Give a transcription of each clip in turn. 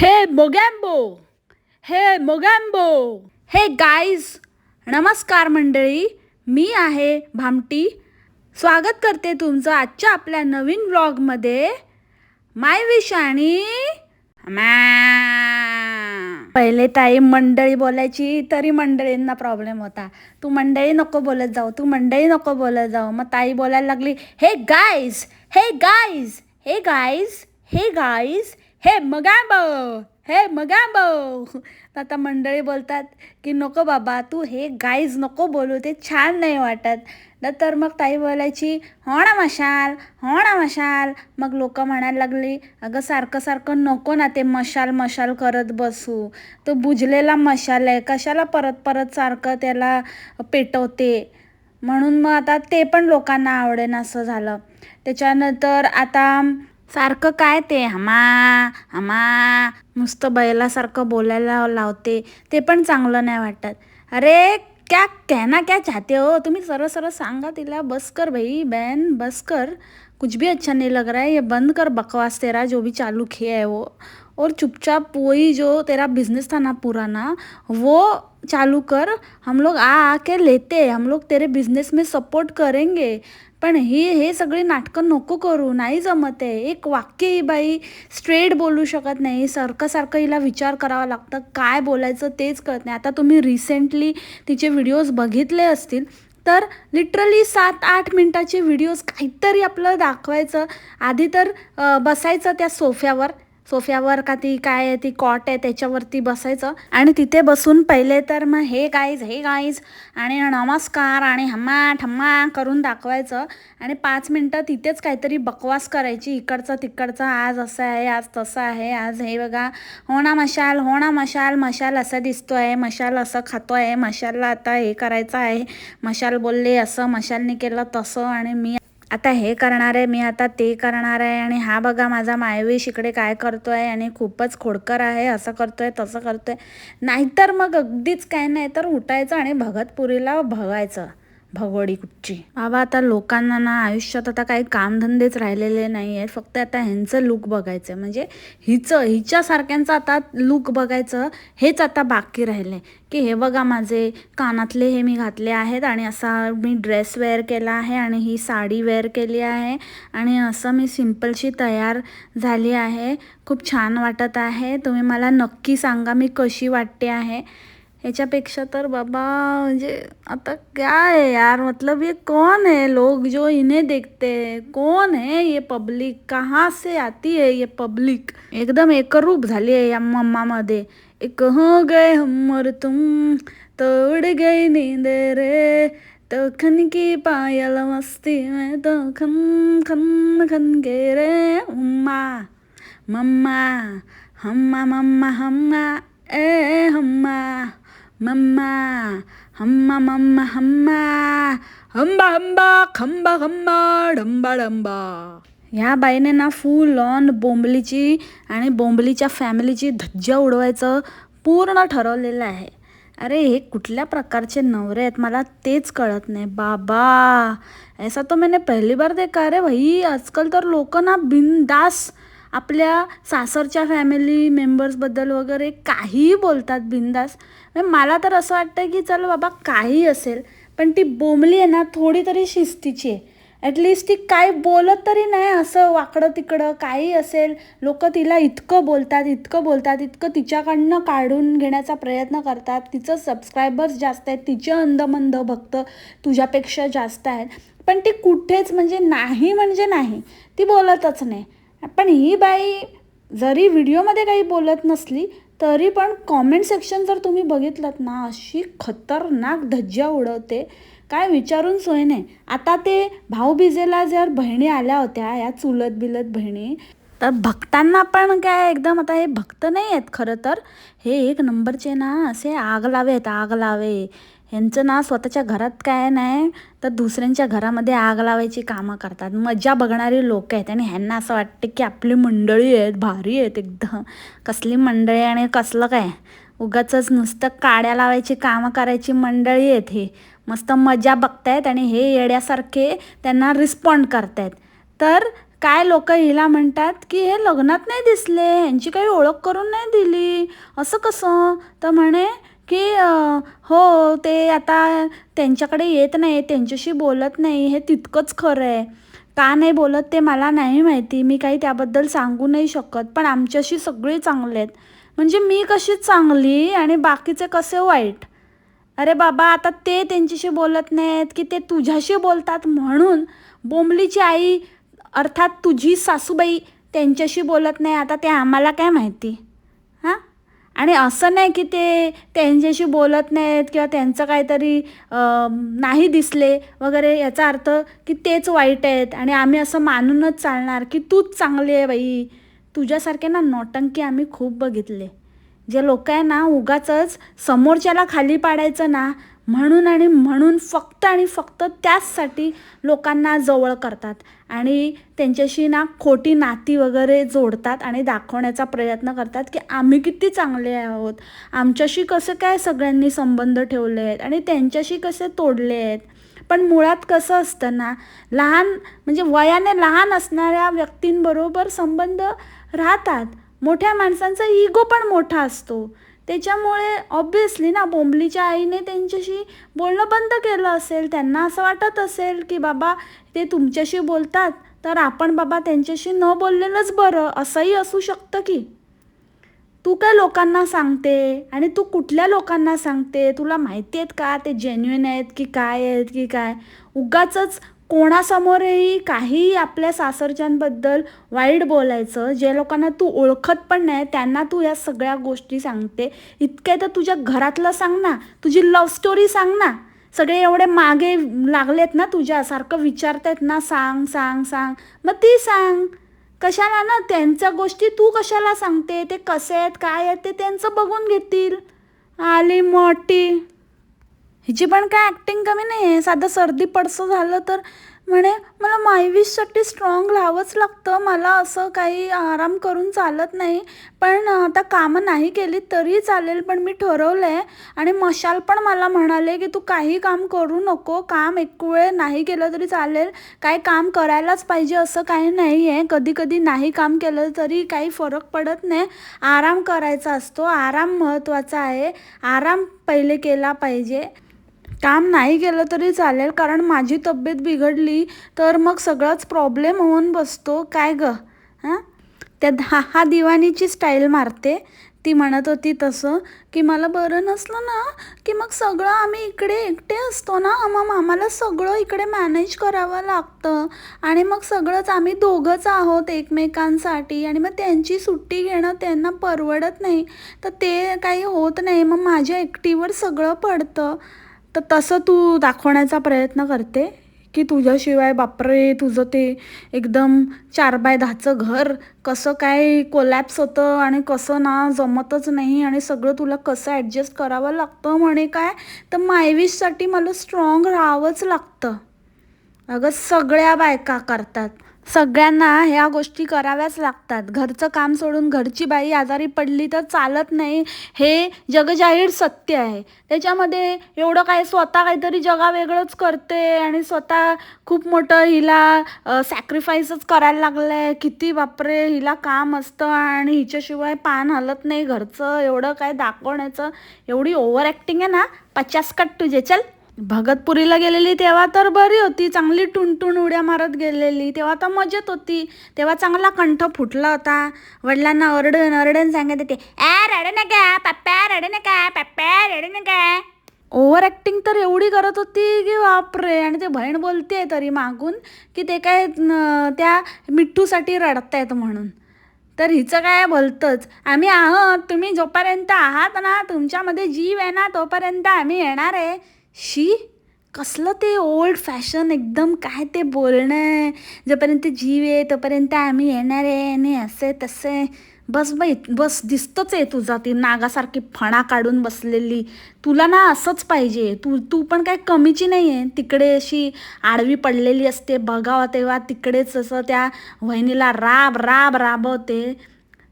हे मोगॅम्बो हे मोगॅम्बो. हे गाईज नमस्कार मंडळी मी आहे भामटी. स्वागत करते तुमचं आजच्या आपल्या नवीन ब्लॉगमध्ये माय विश आणि पहिले ताई मंडळी बोलायची तरी मंडळींना प्रॉब्लेम होता. तू मंडळी नको बोलत जाऊ तू मंडळी नको बोलत जाऊ. मग ताई बोलायला लागली हे गाईज हे गाईज हे गाईज हे गाईज हे मगाब हे मगाब. आता मंडळी बोलतात की नको बाबा तू हे गाईज नको बोलू ते छान नाही वाटत. नंतर मग ताई बोलायची हो ना मशाल हो ना मशाल. मग लोक म्हणायला लागली अगं सारखं सारखं नको ना ते मशाल मशाल करत बसू. तो बुजलेला मशाल आहे कशाला परत परत सारखं त्याला पेटवते? म्हणून मग आता ते पण लोकांना आवडेन असं झालं. त्याच्यानंतर आता सारखं काय ते? हमा हमा नुसतं बैलासारखं बोलायला लावते. ते पण चांगलं नाही वाटत. अरे क्या कहना क्या चाहते हो? तुम्ही सरळ सरळ सांगा तिला. बस कर भाई बहन बस कर. कुछ भी अच्छा नहीं लग रहा है. ये बंद कर बकवास तेरा जो भी चालू किया है वो. और चुपचाप वही जो तेरा बिजनेस था ना पुराना वो चालू कर. हम लोग आ आके लेते. हम लोग तेरे बिजनेस में सपोर्ट करेंगे. पण ही हे सगळी नाटकं नको करू नाही जमत आहे. एक वाक्य ही बाई स्ट्रेट बोलू शकत नाही. सारखं सारखं हिला विचार करावा लागतं. काय बोलायचं तेच कळत नाही. आता तुम्ही रिसेंटली तिचे व्हिडिओज बघितले असतील तर लिटरली सात आठ मिनटाचे व्हिडिओज काहीतरी आपलं दाखवायचं. आधी तर बसायचं त्या सोफ्यावर. सोफ्यावर का ती काय आहे ती कॉट आहे त्याच्यावरती बसायचं. आणि तिथे बसून पहिले तर मग हे गाईज हे गाईज आणि नमस्कार आणि हम्मा ठम्मा करून दाखवायचं. आणि पाच मिनटं तिथेच काहीतरी बकवास करायची. इकडचं तिकडचं आज असं आहे आज तसं आहे आज हे बघा. हो ना मशाल हो ना मशाल. मशाल असं दिसतो आहे मशाल असं खातो आहे मशालला आता हे करायचं आहे. मशाल बोलले असं मशालने केलं तसं. आणि मी आता हे करणार आहे मी आता ते करणार आहे आणि हा बघा माझा मायवेश इकडे काय करतो आहे आणि खूपच खोडकर आहे असं करतो आहे तसं करतो आहे नाहीतर मग अगदीच काय नाही तर उठायचं आणि भगतपुरीला भगायचं भगवडी कुठची? बाबा आता लोकांना ना आयुष्यात आता काही कामधंदेच राहिलेले नाही आहेत फक्त आता ह्यांचं लुक बघायचं म्हणजे हिचं हिच्यासारख्यांचं आता लुक बघायचं हेच आता बाकी राहिले. की हे बघा माझे कानातले हे मी घातले आहेत आणि असा मी ड्रेस वेअर केला आहे आणि ही साडी वेअर केली आहे आणि असं मी सिम्पलशी तयार झाली आहे. खूप छान वाटत आहे. तुम्ही मला नक्की सांगा मी कशी वाटते आहे. ह्याच्यापेक्षा तर बाबा, म्हणजे आता क्या है यार? मतलब ये कौन है लोग जो इन्हें देखते हैं कौन है ये पब्लिक कहाँ से आती है ये पब्लिक एकदम एकरूप झाली आहे या मम्मामध्ये. एक हो गए हमर तुम, तोड़ गई नींद रे. तो खन की पायल मस्ती में तो खन खन खन के रे उम्मा. मम्मा, हम्मा मम्मा, हम्मा, ए हम्मा. मम्मा हम्मा मम्मा हम्मा हंबा हंबा खंबा खंबा डंबा डंबा ह्या बाईने ना फुल ऑन बोंबलीची आणि बोंबलीच्या फॅमिलीची धज्जा उडवायचं पूर्ण ठरवलेलं आहे. अरे हे कुठल्या प्रकारचे नवरे आहेत मला तेच कळत नाही. बाबा ऐसा तो मैंने पहिली बार देखा अरे भाई. आजकाल तर लोक ना बिनदास आपल्या सासरच्या फॅमिली मेंबर्सबद्दल वगैरे काहीही बोलतात बिंदास मला तर असं वाटतं की चल बाबा काही असेल पण ती बोंबली आहे ना थोडी तरी शिस्तीची आहे. ॲटलिस्ट ती काय बोलत तरी नाही असं वाकडं तिकडं काही असेल लोक तिला इतकं बोलतात इतकं बोलतात इतकं तिच्याकडनं काढून घेण्याचा प्रयत्न करतात. तिचं सबस्क्रायबर्स जास्त आहेत तिचे अंधमंद भक्त तुझ्यापेक्षा जास्त आहेत. पण ती कुठेच म्हणजे नाही म्हणजे नाही ती बोलतच नाही. पण ही बाई जरी व्हिडिओमध्ये काही बोलत नसली तरी पण कॉमेंट सेक्शन जर तुम्ही बघितलं ना अशी खतरनाक धज्जा उडवते. काय विचारून सोय नाही. आता ते भाऊबीजेला जर बहिणी आल्या होत्या या चुलत बिलत बहिणी तर भक्तांना पण काय एकदम आता हे भक्त नाही आहेत खरं तर. हे एक नंबरचे ना असे आग लावे आहेत आग लावे ह्यांचं ना स्वतःच्या घरात काय नाही तर दुसऱ्यांच्या घरामध्ये आग लावायची कामं करतात. मजा बघणारी लोक आहेत आणि ह्यांना असं वाटतं की आपली मंडळी आहेत भारी आहेत एकदम. कसली मंडळी आणि कसलं काय? उगाचच नुसतं काड्या लावायची कामं करायची मंडळी आहेत हे. मस्त मजा बघतायत आणि हे येड्यासारखे त्यांना रिस्पॉन्ड करतायत. तर काय लोक हिला म्हणतात की हे लग्नात नाही दिसले यांची काही ओळख करून नाही दिली. असं कसं? तर म्हणे की हो ते आता त्यांच्याकडे येत नाही त्यांच्याशी बोलत नाही हे तितकंच खरं आहे. का नाही बोलत ते मला नाही माहिती मी काही त्याबद्दल सांगू नाही शकत पण आमच्याशी सगळे चांगले आहेत. म्हणजे मी कशी चांगली आणि बाकीचे कसे वाईट? अरे बाबा आता ते त्यांच्याशी बोलत नाहीत की ते तुझ्याशी बोलतात म्हणून बोंबलीची आई अर्थात तुझी सासूबाई त्यांच्याशी बोलत नाही आता ते आम्हाला काय माहिती? आणि असं नाही की ते त्यांच्याशी बोलत नाहीत किंवा त्यांचं काहीतरी नाही दिसले वगैरे याचा अर्थ की तेच वाईट आहेत आणि आम्ही असं मानूनच चालणार की तूच चांगली आहे बाई. तुझ्यासारखे ना नौटंकी आम्ही खूप बघितले. जे लोक आहे ना उगाचच समोरच्याला खाली पाडायचं ना म्हणून आणि म्हणून फक्त आणि फक्त त्याचसाठी लोकांना जवळ करतात. आणि त्यांच्याशी ना खोटी नाती वगैरे जोडतात आणि दाखवण्याचा प्रयत्न करतात की आम्ही किती चांगले आहोत. आमच्याशी कसं काय सगळ्यांनी संबंध ठेवले आहेत आणि त्यांच्याशी कसे तोडले आहेत. पण मुळात कसं असतं ना लहान म्हणजे वयाने लहान असणाऱ्या व्यक्तींबरोबर संबंध राहतात. मोठ्या माणसांचा इगो पण मोठा असतो. त्याच्यामुळे ऑब्वियसली ना बोंबलीच्या आईने त्यांच्याशी बोलणं बंद केलं असेल त्यांना असं वाटत असेल की बाबा ते तुमच्याशी बोलतात तर आपण बाबा त्यांच्याशी न बोललेलंच बरं असंही असू शकतं की. तू काय लोकांना सांगते आणि तू कुठल्या लोकांना सांगते? तुला माहिती आहेत का? ते जेन्युइन आहेत की काय आहेत की काय? उगाचच कोणासमोरही काही आपल्या सासरच्यांबद्दल वाईट बोलायचं जे लोकांना तू ओळखत पण नाही त्यांना तू या सगळ्या गोष्टी सांगते. इतके तर तुझ्या घरातलं सांग ना तुझी लव्ह स्टोरी सांग ना. सगळे एवढे मागे लागलेत ना तुझ्यासारखं विचारतायत ना सांग सांग सांग. मग ती सांग. कशाला ना त्यांच्या गोष्टी तू कशाला सांगते? ते कसे आहेत काय आहेत ते त्यांचं बघून घेतील. आली मोठी. हिची पण काय ॲक्टिंग कमी नाही आहे साधं सर्दी पडसं झालं तर म्हणे मला मायविशसाठी स्ट्रॉंग राहावंच लागतं. मला असं काही आराम करून चालत नाही. पण आता कामं नाही केली तरी चालेल पण मी ठरवलं आहे आणि मशाल पण मला म्हणाले की तू काही काम करू नको. काम एक वेळ नाही केलं तरी चालेल. काय काम करायलाच पाहिजे असं काही नाही आहे कधी कधी नाही काम केलं तरी काही फरक पडत नाही. आराम करायचा असतो. आराम महत्त्वाचा आहे. आराम पहिले केला पाहिजे. काम नाही केलं तरी चालेल कारण माझी तब्येत बिघडली तर मग सगळाच प्रॉब्लेम होऊन बसतो. काय ग? हां? त्या हा हा दिवाणीची स्टाईल मारते. ती म्हणत होती तसं की मला बरं नसलं ना की मग सगळं आम्ही इकडे एकटे असतो ना मग आम्हाला सगळं इकडे मॅनेज करावं लागतं. आणि मग सगळंच आम्ही दोघंच आहोत एकमेकांसाठी आणि मग त्यांची सुट्टी घेणं त्यांना परवडत नाही. तर ते काही होत नाही मग माझ्या एकटीवर सगळं पडतं. तर तसं तू दाखवण्याचा प्रयत्न करते की तुझ्याशिवाय बापरे तुझं ते एकदम चार बाय दहाचं घर कसं काय कोलॅप्स होतं आणि कसं ना जमतच नाही आणि सगळं तुला कसं ॲडजस्ट करावं लागतं म्हणे काय? तर मायविशसाठी मला स्ट्रॉंग राहावंच लागतं. अगं सगळ्या बायका करतात. सगळ्यांना ह्या गोष्टी कराव्याच लागतात. घरचं काम सोडून घरची बाई आजारी पडली तर चालत नाही. हे जगजाहीर सत्य आहे. त्याच्यामध्ये एवढं काय स्वतः काहीतरी जगा वेगळंच करते आणि स्वतः खूप मोठं हिला सॅक्रिफाईसच करायला लागलं आहे किती बापरे हिला काम असतं आणि हिच्याशिवाय पान हलत नाही घरचं. एवढं काय दाखवण्याचं. एवढी ओव्हर ॲक्टिंग आहे ना. पचास कट तुझे. चल. भगतपुरीला गेलेली तेव्हा तर बरी होती. चांगली टुनटुन उड्या मारत गेलेली. तेव्हा तर मजेत होती. तेव्हा चांगला कंठ फुटला होता. वडिलांना ओरडून ओरडून सांगत होते ए रडू नका पप्पा रडू नका पप्पा रडू नका. ओव्हर ॲक्टिंग तर एवढी करत होती की बापरे. आणि ते बहीण बोलते तरी मागून की ते काय त्या त्या मिठ्ठूसाठी रडतायत म्हणून. तर हिचं काय बोलतंच आम्ही आहोत तुम्ही जोपर्यंत आहात ना तुमच्यामध्ये जीव आहे ना तोपर्यंत आम्ही येणार आहे. शी कसलं ते ओल्ड फॅशन एकदम काय ते बोलणं आहे? जोपर्यंत जीव आहे तोपर्यंत आम्ही येणार आहे आणि असे तसे बस बाई बस दिसतंच आहे तुझा ती नागासारखी फणा काढून बसलेली. तुला ना असंच पाहिजे. तू तू पण काय कमीची नाही आहे तिकडे अशी आडवी पडलेली असते बघावं तेव्हा तिकडेच असं त्या वहिनीला राब राब राबवते.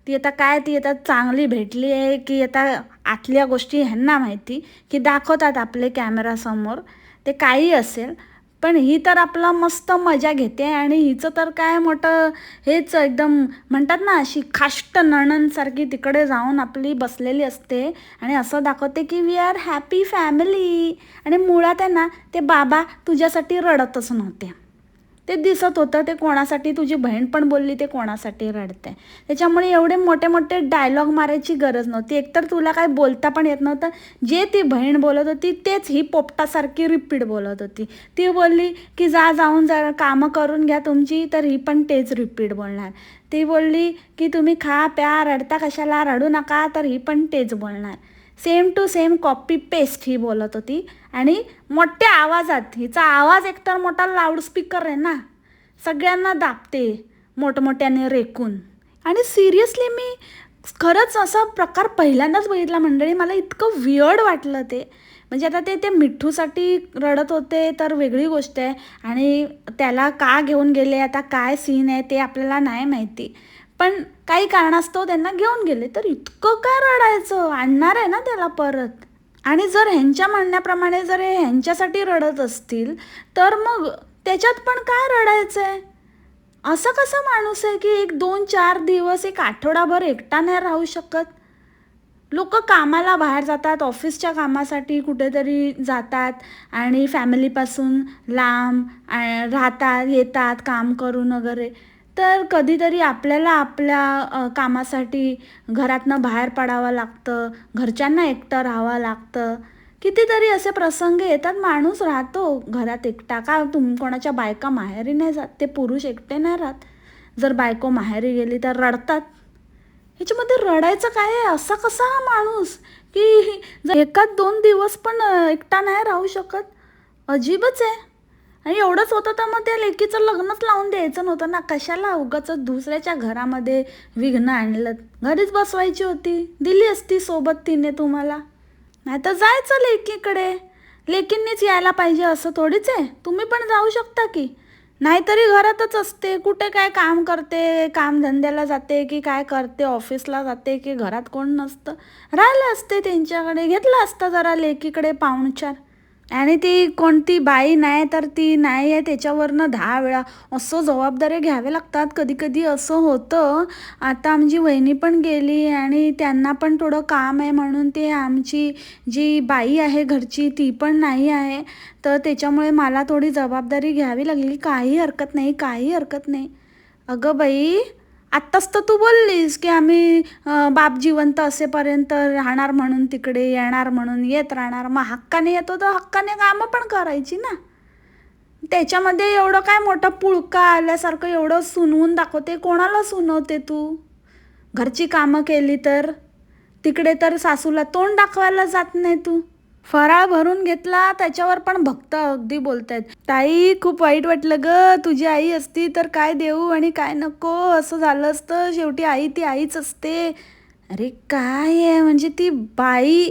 ती आता काय ती आता चांगली भेटली आहे की आता आतल्या गोष्टी ह्यांना माहिती की दाखवतात आपले कॅमेरासमोर ते काही असेल पण ही तर आपला मस्त मजा घेते आणि हिचं तर काय मोठं हेच एकदम म्हणतात ना अशी खाष्ट नणनसारखी तिकडे जाऊन आपली बसलेली असते आणि असं दाखवते की वी आर हॅपी फॅमिली आणि मुळात आहे ना ते बाबा तुझ्यासाठी रडतच नव्हते. ते दिसत होतं ते कोणासाठी? तुझी बहीण पण बोलली ते कोणासाठी रडते? त्याच्यामुळे एवढे मोठे मोठे डायलॉग मारायची गरज नव्हती. एकतर तुला काय बोलता पण येत नव्हतं. जे ती बहीण बोलत होती तेच ही पोपटासारखी रिपीट बोलत होती. ती बोलली की जा जाऊन जरा कामं करून घ्या तुमची तर ही पण तेच रिपीट बोलणार. ती बोलली की तुम्ही खा प्या रडता कशाला? रडू नका तर ही पण तेच बोलणार. Same to same copy paste ही बोलत होती. आणि मोठ्या आवाजात हिचा आवाज एकतर मोठा लाऊडस्पीकर आहे ना सगळ्यांना दाबते मोठमोठ्याने रेकून. आणि सिरियसली मी खरंच असा प्रकार पहिल्यांदाच बघितला मंडळी मला इतकं वियर्ड वाटलं ते. म्हणजे आता ते ते मिठ्ठूसाठी रडत होते तर वेगळी गोष्ट आहे. आणि त्याला का घेऊन गेले आता काय सीन आहे ते आपल्याला नाही माहिती. पण काही कारणास्तव त्यांना घेऊन गेले. तर इतकं काय रडायचं? आणणार आहे ना त्याला परत? आणि जर ह्यांच्या म्हणण्याप्रमाणे जर हे ह्यांच्यासाठी रडत असतील तर मग त्याच्यात पण काय रडायचं आहे असं कसं माणूस आहे की एक दोन चार दिवस एक आठवडाभर एकटा नाही राहू शकत? लोक कामाला बाहेर जातात ऑफिसच्या कामासाठी कुठेतरी जातात आणि फॅमिलीपासून लांब राहतात येतात काम करून वगैरे. तर कधीतरी आपल्याला आपल्या कामासाठी घरातनं बाहेर पडावं लागतं घरच्यांना एकटं राहावं लागतं. कितीतरी असे प्रसंग येतात माणूस राहतो घरात एकटा. का तुम कोणाच्या बायका माहेरी नाही जात ते पुरुष एकटे नाही राहत. जर बायको माहेरी गेली तर रडतात. ह्याच्यामध्ये रडायचं काय आहे? असा कसा हा माणूस? की जर एकाच दोन दिवस पण एकटा नाही राहू शकत? अजीबच आहे. आणि एवढंच होतं तर मग त्या लेकीचं लग्नच लावून द्यायचं नव्हतं ना. कशाला उगाच दुसऱ्याच्या घरामध्ये विघ्न आणलं? घरीच बसवायची होती. दिली असती सोबत तिने तुम्हाला. नाही तर जायचं लेकीकडे. लेकींनीच यायला पाहिजे असं थोडीच आहे. तुम्ही पण जाऊ शकता की. नाहीतरी घरातच असते. कुठे काय काम करते कामधंद्याला जाते की काय करते ऑफिसला जाते की घरात कोण नसतं. राहिलं असते त्यांच्याकडे. घेतलं असतं जरा लेकीकडे पाहुणचार. आणि ती कोणती बाई नाही तर ती नाही आहे त्याच्यावरनं दहा वेळा असं जबाबदाऱ्या घ्याव्या लागतात. कधी कधी असं होतं. आता आमची वहिनी पण गेली आणि त्यांना पण थोडं काम आहे म्हणून ते आमची जी बाई आहे घरची ती पण नाही आहे. तर त्याच्यामुळे मला थोडी जबाबदारी घ्यावी लागली. काही हरकत नाही काही हरकत नाही. अगं बाई आत्ताच तर तू बोललीस की आम्ही बाप जिवंत असेपर्यंत राहणार म्हणून तिकडे येणार म्हणून येत राहणार. मग हक्काने येतो तर हक्काने कामं पण करायची ना. त्याच्यामध्ये एवढं काय मोठं पुळका आल्यासारखं एवढं सुनवून दाखवते कोणाला सुनवते तू? घरची कामं केली तर? तिकडे तर सासूला तोंड दाखवायला जात नाही तू. फराळ भरून घेतला त्याच्यावर पण भक्त अगदी बोलतायत. ताई खूप वाईट वाटलं ग. तुझी आई असती तर काय देऊ आणि काय नको? असं झालं असतं शेवटी आई ती आईच असते. अरे काय आहे? म्हणजे ती बाई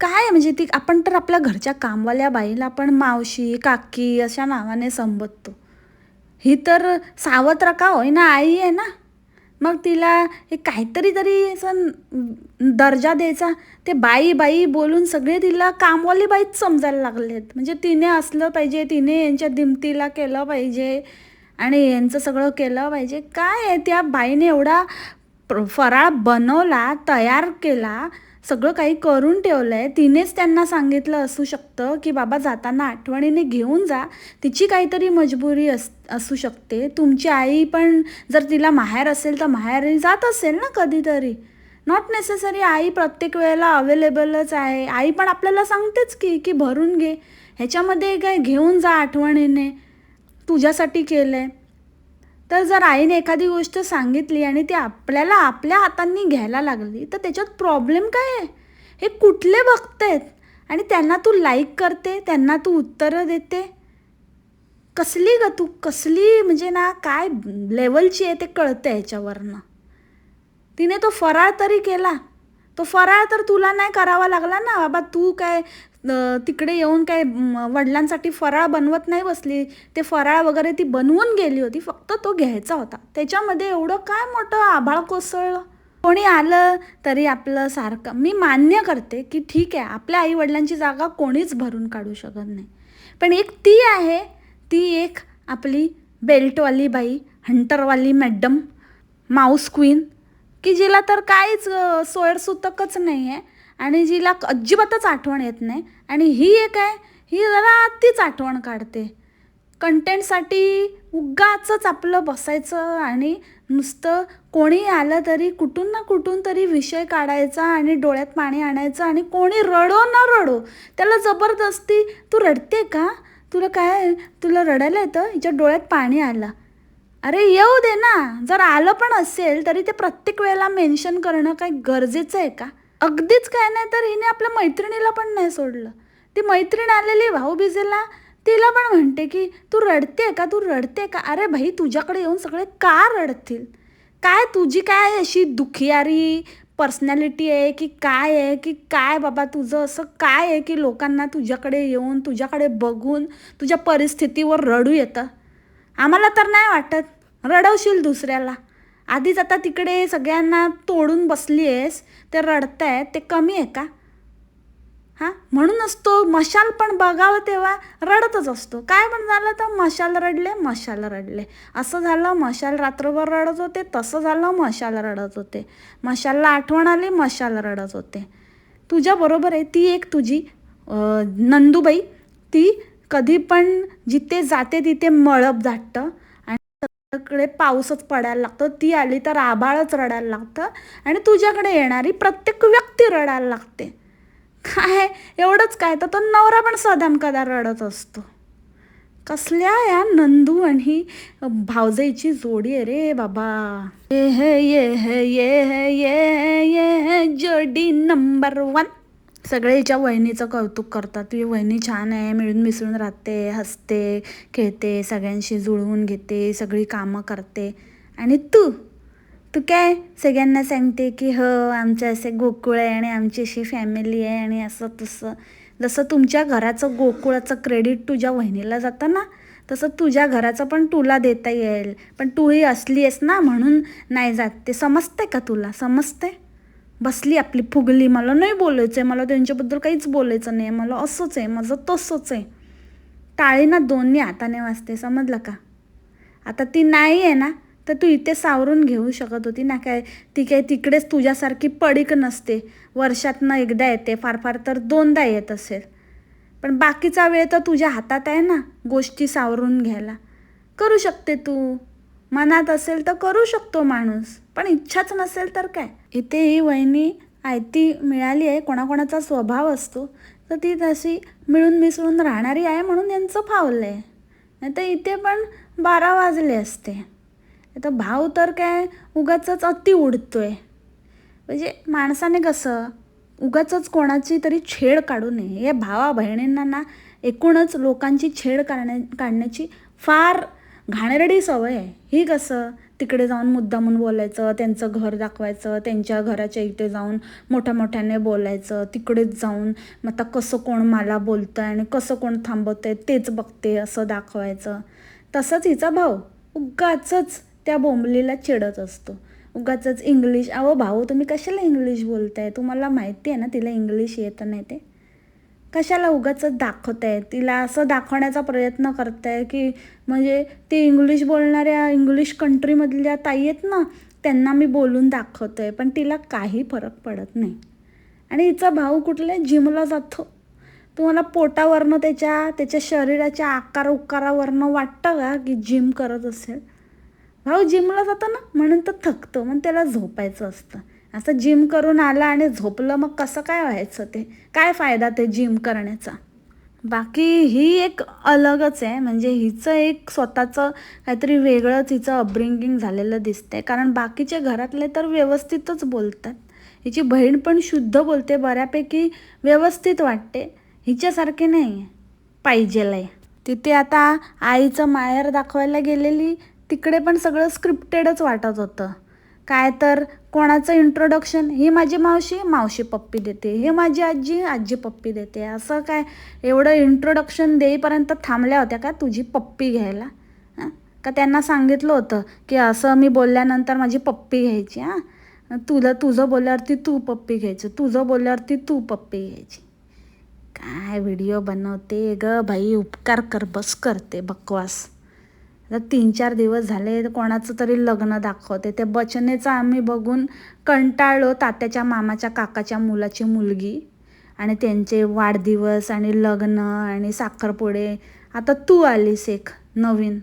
काय आहे? म्हणजे ती आपण तर आपल्या घरच्या कामवाल्या बाईला आपण मावशी काकी अशा नावाने संबोधतो. ही तर सावत्र का होईना आई आहे ना? मग तिला हे काहीतरी तरी असं दर्जा द्यायचा. ते बाई बाई बोलून सगळे तिला कामवाली बाईच समजायला लागलेत. म्हणजे तिने असलं पाहिजे तिने यांच्या दिमतीला केलं पाहिजे आणि यांचं सगळं केलं पाहिजे. काय आहे त्या बाईने एवढा प्र- फराळ बनवला तयार केला सगळं काही करून ठेवलं आहे तिनेच त्यांना सांगितलं असू शकतं की बाबा जाताना आठवणीने घेऊन जा. तिची काहीतरी मजबुरी अस असू शकते. तुमची आई पण जर तिला माहेर असेल तर माहेर जात असेल ना कधीतरी. नॉट नेसेसरी आई प्रत्येक वेळेला अवेलेबलच आहे. आई पण आपल्याला सांगतेच की की भरून घे. ह्याच्यामध्ये काय घेऊन जा आठवणीने. तुझ्यासाठी केलं आहे तर जर आईने एखादी गोष्ट सांगितली आणि ती आपल्याला आपल्या हातांनी घ्यायला लागली तर त्याच्यात प्रॉब्लेम काय आहे? हे कुठले भक्त आहेत? आणि त्यांना तू लाईक करते त्यांना तू उत्तरं देते? कसली ग तू? कसली म्हणजे ना काय लेवलची आहे ते कळतं याच्यावरनं. तिने तो फराळ तरी केला. तो फराळ तर तुला नाही करावा लागला ना बाबा तू काय तिकडे येऊन काय वडिलांसाठी फराळ बनवत नाही बसली. ते फराळ वगैरे ती बनवून गेली होती फक्त तो घ्यायचा होता. त्याच्यामध्ये एवढं काय मोठं आभाळ कोसळलं? कोणी आलं तरी आपलं सारखं. मी मान्य करते की ठीक आहे आपल्या आई वडिलांची जागा कोणीच भरून काढू शकत नाही. पण एक ती आहे ती एक आपली बेल्टवाली बाई हंटरवाली मॅडम माऊस क्वीन की जिला तर काहीच सोयरसुतकच नाही आहे आणि जिला अजिबातच आठवण येत नाही. आणि ही एक आहे ही जरा तीच आठवण काढते. कंटेंटसाठी उगाचंच आपलं बसायचं आणि नुसतं कोणी आलं तरी कुठून ना कुठून तरी विषय काढायचा आणि डोळ्यात पाणी आणायचं आणि कोणी रडो ना रडो. त्याला जबरदस्ती तू रडते का? तुला काय तुला रडायला येतं? हिच्या डोळ्यात पाणी आलं. अरे येऊ दे ना. जर आलं पण असेल तरी ते प्रत्येक वेळेला मेन्शन करणं काही गरजेचं आहे का? अगदीच काय नाही तर हिने आपल्या मैत्रिणीला पण नाही सोडलं. ती मैत्रीण आलेली भाऊबीजेला तिला पण म्हणते की तू रडते का? तू रडते का? अरे भाई तुझ्याकडे येऊन सगळे का रडतील? काय तुझी काय अशी दुखियारी पर्सनॅलिटी आहे की काय आहे की काय बाबा तुझं? असं काय आहे की लोकांना तुझ्याकडे येऊन तुझ्याकडे बघून तुझ्या परिस्थितीवर रडू येतं? आम्हाला तर नाही वाटत. रडवशील दुसऱ्याला. आधीच आता तिकडे सगळ्यांना तोडून बसली आहेस ते रडतायत ते कमी आहे का? हां? म्हणूनच तो मशाल पण बघावं तेव्हा रडतच असतो. काय पण झालं तर मशाल रडले मशाल रडले. असं झालं मशाल रात्रभर रडत होते तसं झालं मशाल रडत होते. मशालला आठवण आली मशाल रडत होते. तुझ्याबरोबर आहे ती एक तुझी नंदूबाई. ती कधी पण जिथे जाते तिथे मळप झाटतं. आणि पाऊसच पडायला लागतो. ती आली तर आभाळच रडायला लागतं. आणि तुझ्याकडे येणारी प्रत्येक व्यक्ती रडायला लागते. काय? एवढंच काय? तर तो नवरा पण सदाम कदा रडत असतो. कसल्या या नंदू आणि भावजाईची जोडी आहे रे बाबा. ये है ये है ये है ये है ये है जोडी नंबर वन सगळे हिच्या वहिनीचं कौतुक करतात ती वहिनी छान आहे मिळून मिसळून राहते हसते खेळते सगळ्यांशी जुळवून घेते सगळी कामं करते. आणि तू? तू काय सगळ्यांना सांगते की हो आमचं असे गोकुळ आहे आणि आमची अशी फॅमिली आहे आणि असं तसं. जसं तुमच्या घराचं गोकुळाचं क्रेडिट तुझ्या वहिनीला जातं ना तसं तुझ्या घराचं पण तुला देता येईल. पण तूही असली आहेस ना म्हणून नाही जात. ते समजते का तुला? समजते बसली आपली फुगली. मला नाही बोलायचं आहे मला त्यांच्याबद्दल काहीच बोलायचं नाही. मला असंच आहे. माझं तसंच आहे. टाळी ना दोन्ही हाताने वाजते. समजलं का? आता ती नाही आहे ना तर तू इथे सावरून घेऊ शकत होती ना काय? ती काय तिकडेच तुझ्यासारखी पडीक नसते. वर्षातनं एकदा येते. फार फार तर दोनदा येत असेल. पण बाकीचा वेळ तर तुझ्या हातात आहे ना गोष्टी सावरून घ्यायला. करू शकते तू. मनात असेल तर करू शकतो माणूस पण इच्छाच नसेल तर काय? इथे ही वहिनी आयती मिळाली आहे कोणाकोणाचा स्वभाव असतो तर ती तशी मिळून मिसळून राहणारी आहे म्हणून यांचं फावलं आहे नाही तर इथे पण बारा वाजले असते. तर भाव तर काय उगाचंच अति उडतो आहे म्हणजे माणसाने कसं उगाचंच कोणाची तरी छेड काढू नये. या भावा बहिणींना ना एकूणच लोकांची छेड काढण्या काढण्याची फार घाणेरडी सवय आहे. ही कसं? तिकडे जाऊन मुद्दामून बोलायचं त्यांचं घर दाखवायचं त्यांच्या घराच्या इथे जाऊन मोठ्या मोठ्याने बोलायचं तिकडेच जाऊन मग आता कसं कोण मला बोलतं आहे आणि कसं कोण थांबवतं आहे तेच बघते असं दाखवायचं. तसंच हिचा भाऊ. उगाचच त्या बोंबलीला चिडत असतो. उगाचंच इंग्लिश अहो भाऊ तुम्ही कशाला इंग्लिश बोलताय? तुम्हाला माहिती आहे ना तिला इंग्लिश येतं नाही ते. कशाला उगाचच दाखवताय? तिला असं दाखवण्याचा प्रयत्न करताय की म्हणजे ती इंग्लिश बोलणाऱ्या इंग्लिश कंट्रीमधल्या ताई आहेत ना त्यांना मी बोलून दाखवतोय पण तिला काही फरक पडत नाही. आणि हिचा भाऊ कुठल्या जिमला जातो? तुम्हाला पोटावरनं त्याच्या त्याच्या शरीराच्या आकार उकारावरनं वाटतं का की जिम करत असेल? भाऊ जिमला जातो ना म्हणून तर थकतो मग त्याला झोपायचं असतं. असं जिम करून आला आणि झोपलं मग कसं काय व्हायचं ते? काय फायदा ते जिम करण्याचा? बाकी ही एक अलगच आहे. म्हणजे हिचं एक स्वतःचं काहीतरी वेगळंच हिचं अपब्रिंगिंग झालेलं दिसतंय. कारण बाकीचे घरातले तर व्यवस्थितच बोलतात. हिची बहीण पण शुद्ध बोलते बऱ्यापैकी व्यवस्थित वाटते. हिच्यासारखे नाही आहे पाहिजेला आहे तिथे आता आईचं माहेर दाखवायला गेलेली तिकडे पण सगळं स्क्रिप्टेडच वाटत होतं. काय तर कोणाचं इंट्रोडक्शन ही माझी मावशी मावशी पप्पी देते. हे माझी आजी आजी पप्पी देते. असं काय? एवढं इंट्रोडक्शन देईपर्यंत थांबल्या होत्या का तुझी पप्पी घ्यायला? का त्यांना सांगितलं होतं की असं मी बोलल्यानंतर माझी पप्पी घ्यायची हां? तुला तुझं बोलल्यावरती तू पप्पी घ्यायची तुझं बोलल्यावरती तू पप्पी घ्यायची. काय व्हिडिओ बनवते ग बाई? उपकार कर बस करते बकवास. आता तीन चार दिवस झाले कोणाचं तरी लग्न दाखवते. ते बचनेचं आम्ही बघून कंटाळलो तात्याच्या मामाच्या काकाच्या मुलाची मुलगी आणि त्यांचे वाढदिवस आणि लग्न आणि साखरपुडे. आता तू आलीस एक नवीन.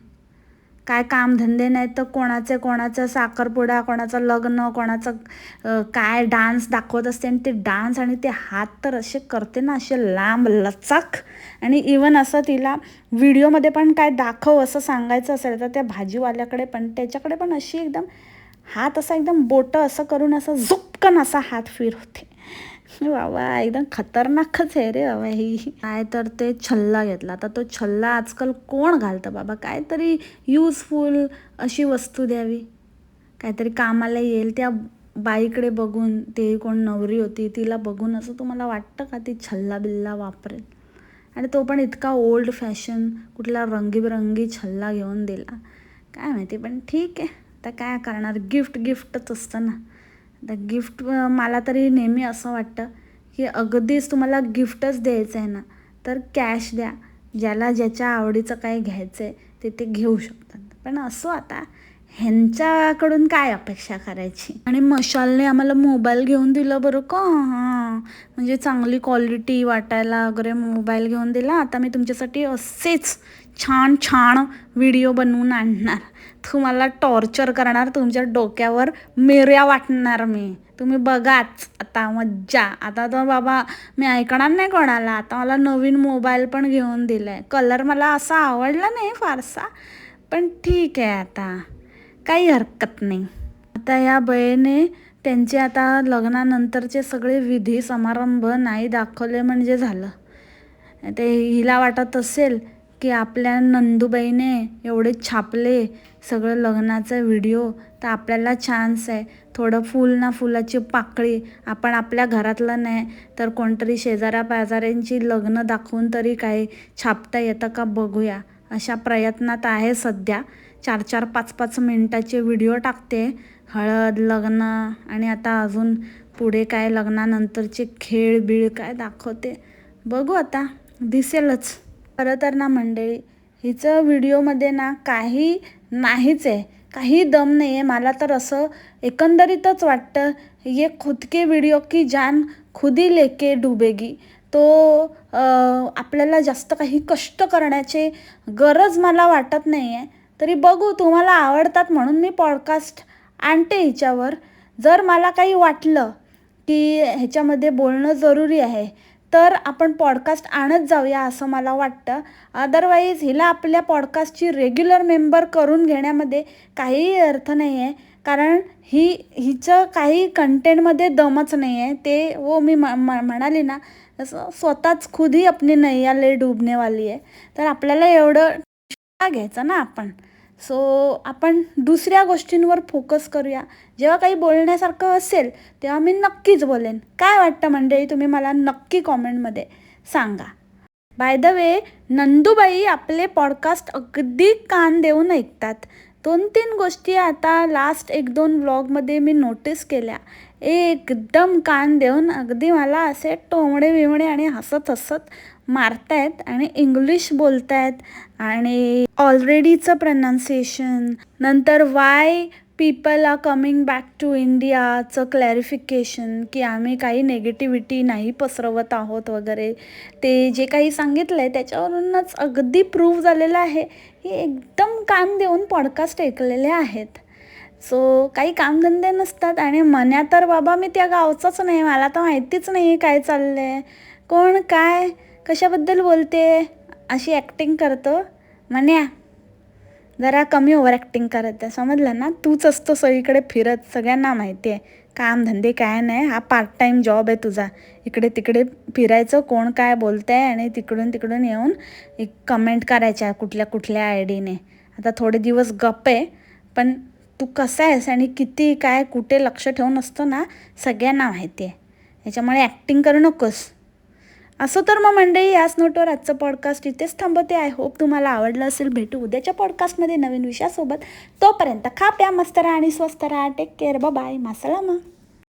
काय कामधंदे नाही तर कोणाचे कोणाचं साखरपुडा कोणाचं लग्न कोणाचं काय डान्स दाखवत असते आणि ते डान्स आणि ते हात तर असे करते ना असे लांब लचक. आणि इवन असं तिला व्हिडिओमध्ये पण काय दाखव असं सांगायचं असेल तर त्या भाजीवाल्याकडे पण त्याच्याकडे पण अशी एकदम हात असा एकदम बोटं असं करून असं झुपकन असा हात फिरवते. बाबा एकदम खतरनाकच आहे रे बाबा ही. काय तर ते छल्ला घेतला. आता तो छल्ला आजकाल कोण घालतं बाबा? काहीतरी यूजफुल अशी वस्तू द्यावी. काहीतरी कामाला येईल. त्या बाईकडे बघून ते कोण नवरी होती तिला बघून असं तुम्हाला वाटतं का ती छल्ला बिल्ला वापरेल? आणि तो पण इतका ओल्ड फॅशन कुठला रंगीबिरंगी छल्ला घेऊन दिला. काय माहिती पण ठीक आहे. आता काय करणार? गिफ्ट गिफ्टच असतं ना. आता गिफ्ट मला तरी नेहमी असं वाटतं की अगदीच तुम्हाला गिफ्टच द्यायचं आहे ना तर कॅश द्या. ज्याला ज्याच्या आवडीचं काय घ्यायचं आहे ते ते घेऊ शकतात. पण असो आता ह्यांच्याकडून काय अपेक्षा करायची? आणि मशालने आम्हाला मोबाईल घेऊन दिलं बरं का? हां. म्हणजे चांगली क्वालिटी वाटायला वगैरे मोबाईल घेऊन दिला. आता मी तुमच्यासाठी असेच छान छान व्हिडिओ बनवून आणणार. तुम्हाला टॉर्चर करणार तुमच्या डोक्यावर मेऱ्या वाटणार मी. तुम्ही बघाच आता मज्जा. आता तर बाबा मी ऐकणार नाही कोणाला. आता मला नवीन मोबाईल पण घेऊन दिला आहे कलर मला असा आवडला नाही फारसा. पण ठीक आहे आता. काही हरकत नाही. आता या बयेने त्यांचे आता लग्नानंतरचे सगळे विधी समारंभ नाही दाखवले म्हणजे झालं. ते हिला वाटत असेल की आपल्या नंदूबाईने एवढे छापले सगळं लग्नाचं व्हिडिओ तर आपल्याला चान्स आहे. थोडं फुल ना फुलाची पाकळी आपण आपल्या घरातलं नाही तर कोणतरी शेजाऱ्या पाजाऱ्यांची लग्न दाखवून तरी काही छापता येतं का बघूया. अशा प्रयत्नात आहे सध्या. चार चार पाच पाच मिनटाचे व्हिडिओ टाकते. हळद लग्न आणि आता अजून पुढे काय लग्नानंतरचे खेळ बीळ काय दाखवते. बघू आता. दिसेलच. खरं तर ना मंडळी हिचं व्हिडिओमध्ये ना काही नाहीच आहे. काही दम नाही आहे मला तर असं एकंदरीतच वाटतं ये खुद के व्हिडिओ की जान खुदी लेके डुबेगी. तो आपल्याला जास्त काही कष्ट करण्याची गरज मला वाटत नाही आहे तरी बघू तुम्हाला आवडतात म्हणून मी पॉडकास्ट आणते हिच्यावर. जर मला काही वाटलं की ह्याच्यामध्ये बोलणं जरुरी आहे तर आपण पॉडकास्ट आणत जाऊया असं मला वाटतं. अदरवाईज हिला आपल्या पॉडकास्टची रेग्युलर मेंबर करून घेण्यामध्ये काहीही अर्थ नाही आहे कारण ही हिचं काही कंटेंटमध्ये दमच नाही आहे ते वो मी म म- म्हणाली ना असं स्वतःच खुद ही आपली नैया डुबणेवाली आहे तर आपल्याला एवढं घ्यायचं ना आपण. सो आपण दुसऱ्या गोष्टींवर फोकस करूया. जेव्हा काही बोलण्यासारखं असेल तेव्हा मी नक्कीच बोलेन. काय वाटतं मंडळी तुम्ही मला नक्की कॉमेंटमध्ये सांगा. बाय द वे नंदूबाई आपले पॉडकास्ट अगदी कान देऊन ऐकतात. दोन तीन गोष्टी आता लास्ट एक दोन ब्लॉगमध्ये मी नोटीस केल्या. एकदम कान देऊन अगदी मला असे टोमणे बिमणे आणि हसत हसत मारतायत आणि इंग्लिश बोलतायत आणि ऑलरेडीचं प्रनाऊन्सिएशन नंतर why people are coming back to इंडियाचं क्लॅरिफिकेशन की आम्ही काही नेगेटिव्हिटी नाही पसरवत आहोत वगैरे. ते जे काही सांगितलं आहे त्याच्यावरूनच अगदी प्रूव्ह झालेलं आहे. की एकदम कान देऊन पॉडकास्ट ऐकलेले आहेत. सो काही कामधंदे नसतात आणि मन्या तर बाबा मी त्या गावचाच नाही मला तर माहितीच नाही काय चाललं आहे कोण काय? कशाबद्दल बोलते? अशी ॲक्टिंग करतो. म्हण्या जरा कमी ओव्हर ॲक्टिंग करत आहे समजलं ना? तूच असतो सगळीकडे फिरत. सगळ्यांना माहिती आहे काम धंदे काय नाही. हा पार्ट टाईम जॉब आहे तुझा. इकडे तिकडे फिरायचं. कोण काय बोलतं आहे आणि तिकडून तिकडून येऊन एक कमेंट करायच्या कुठल्या कुठल्या आय डीने आता थोडे दिवस गप्प आहे पण तू कसा आहेस आणि किती काय कुठे लक्ष ठेवून असतो ना सगळ्यांना माहिती आहे याच्यामुळे ॲक्टिंग करू नकोस. असं तर मग मंडळी याच नोटवर आजचं पॉडकास्ट इथेच थांबवते. आय होप तुम्हाला आवडलं असेल भेटू उद्याच्या पॉडकास्टमध्ये नवीन विषयासोबत. तोपर्यंत खा प्या मस्त राहा आणि स्वस्त राहा. टेक केअर बाय मासला मग.